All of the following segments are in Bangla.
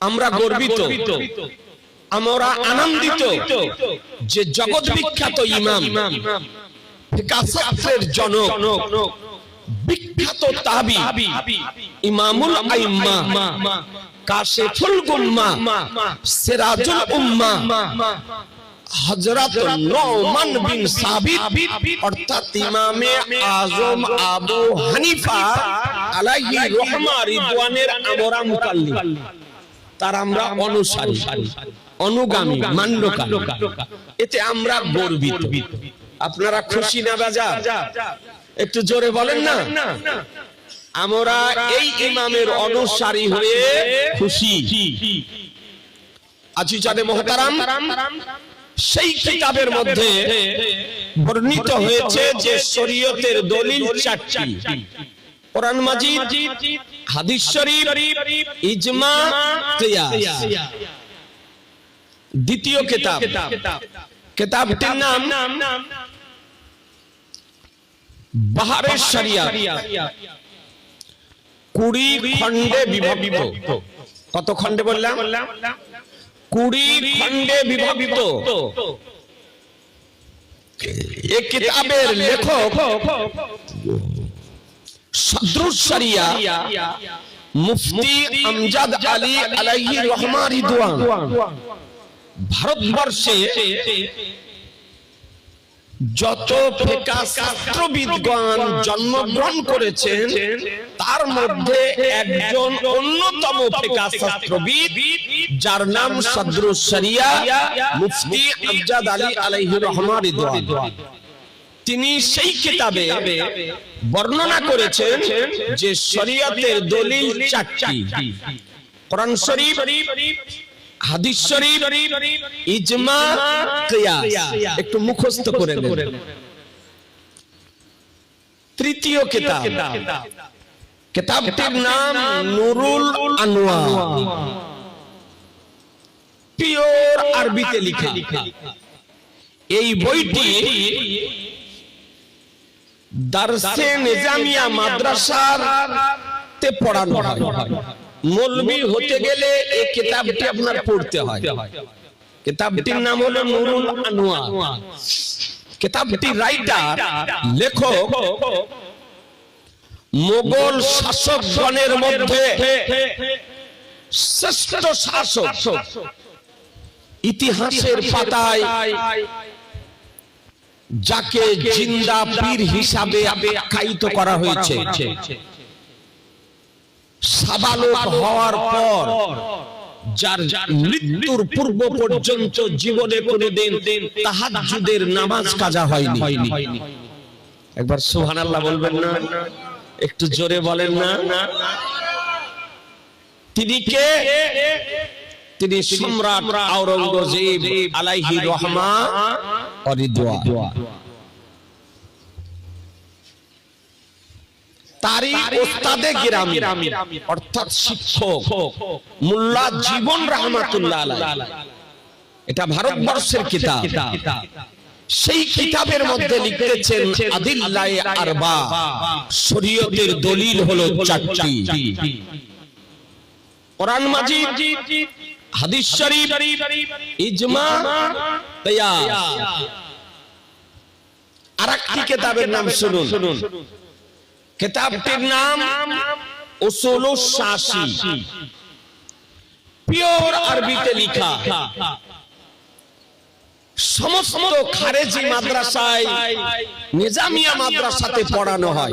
আমরা গর্বিত। আমরা আনন্দিত যে জগৎ বিখ্যাত ইমাম। জনক। বিখ্যাত তাবি ইমামুল আইম্মা। কাশেফুল গুম্মা। সিরাজুল উম্মা। হযরত বিন সাবিত। অর্থাৎ ইমামে আজম আবু হানিফা আলাইহি রহমা রিদওয়ানের আমরা মুকাল্লিদ তার আমরা অনুসারী অনুগামী মান্যকামী এতে আমরা গর্বিত। আপনারা খুশি না বাজা? একটু জোরে বলেন না? আমরা এই ইমামের অনুসারী হয়ে খুশি। আজি জানে মহতারাম সেই কিতাবের মধ্যে বর্ণিত হয়েছে যে শরীয়তের দলিল চারটি। কোরআন মাজিদ হাদিস শরীফ ইজমা কিয়াস। দ্বিতীয় কিতাব। কিতাবটির নাম বাহারের শরিয়া। কুড়ি খণ্ডে বিভক্ত। কত খণ্ডে বললাম? কুড়ি খণ্ডে বিভক্ত। এই কিতাবের লেখক। সদরুস মুফতি আমজাদ আলী আলাইহি রহমা রিদওয়ান ভারতবর্ষে যত ফিকা শাস্ত্রবিদগণ জন্মগ্রহণ করেছেন তার মধ্যে একজন অন্যতম ফিকা শাস্ত্রবিদ যার নাম সদরুস শরিয়া মুফতি আমজাদ আলী আলাইহি রহমা রিদওয়ান তিনি সেই কিতাবে বর্ণনা করেছেন যে শরীয়তের দলিল চারটি। কোরআন শরীফ হাদিস শরীফ ইজমা কিয়াস। একটু মুখস্থ করে নেন। তৃতীয় কিতাব। কিতাবটির নাম নুরুল আনোয়ার পিওর আরবিতে লেখা। এই বইটি দারসে নিজামিয়া মাদ্রাসার তে পড়ানো হয়। মৌলবি হতে গেলে এই কিতাবটি আপনার পড়তে হয়। কিতাবটির নাম হলো নুরুল আনোয়ার কিতাবটি রাইটার, লেখক, মোগল শাসকগণের মধ্যে শ্রেষ্ঠ শাসক। ইতিহাসের পাতায় যাকে জিন্দা পীর হিসাবে আখ্যায়িত করা হয়েছে। সাবালক হওয়ার পর যার মৃত্যুর পূর্ব পর্যন্ত জীবনে কোনোদিন তাহাজ্জুদের নামাজ কাজা হয়নি। একবার সুবহানাল্লাহ বলবেন না? একটু জোরে বলেন না? তিনি কে? তিনি সম্রাট আওরঙ্গজেব আলাইহি রহমা তারই ওস্তাদে গিরামি অর্থাৎ শিক্ষক মোল্লা জীবন রহমাতুল্লাহ আলাইহি। এটা ভারতবর্ষের কিতাব। সেই কিতাবের মধ্যে লিখতেছেন আদিল্লায়ে আরবা। শরীয়তের দলিল হলো চারটি। কোরআন মাজিদ হাদিস শরীফ ইজমা কিয়াস আরেকটি কিতাবের নাম শুনুন। কিতাবটির নাম উসুলুস শাসি। পিওর আরবিতে লেখা। সমস্ত খারেজি মাদ্রাসায় নিজামিয়া মাদ্রাসাতে পড়ানো হয়।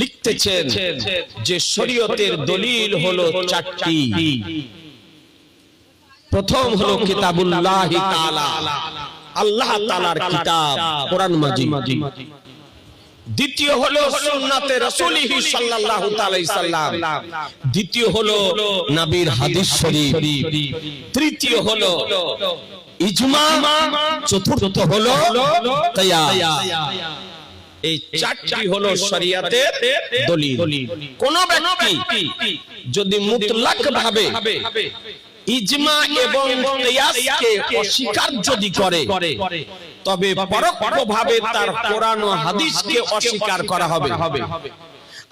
লিখতেছেন যে শরীয়তের দলিল হলো চারটি। প্রথম হলো কিতাবুল্লাহ আল্লাহ তাআলার কিতাব কোরআন মাজিদ। দ্বিতীয় হলো সুন্নাতে রাসূলিহি সাল্লাল্লাহু তাআলা সাল্লাম। দ্বিতীয় হলো নবীর হাদিস শরীফ। তৃতীয় হলো ইজমা। চতুর্থ হলো কিয়াস এই চারটি হলো শরিয়াতের দলিল। কোন ব্যক্তি যদি মুতলাক ভাবে ইজমা এবং কিয়াসকে অস্বীকার যদি করে তবে পরোক্ষভাবে তার কোরআন ও হাদিসকে অস্বীকার করা হবে।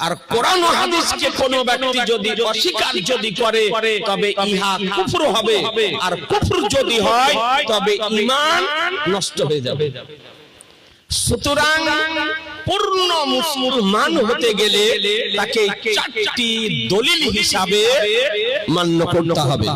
আর কোরআন ও হাদিসকে কোন ব্যক্তি যদি অস্বীকার যদি করে তবে ইহা কুফর হবে। আর কুফর যদি হয় তবে ঈমান নষ্ট হয়ে যাবে। সুতরাং পূর্ণ মুসলমান হতে গেলে তাকে চারটি দলিল হিসাবে মান্য করতে হবে।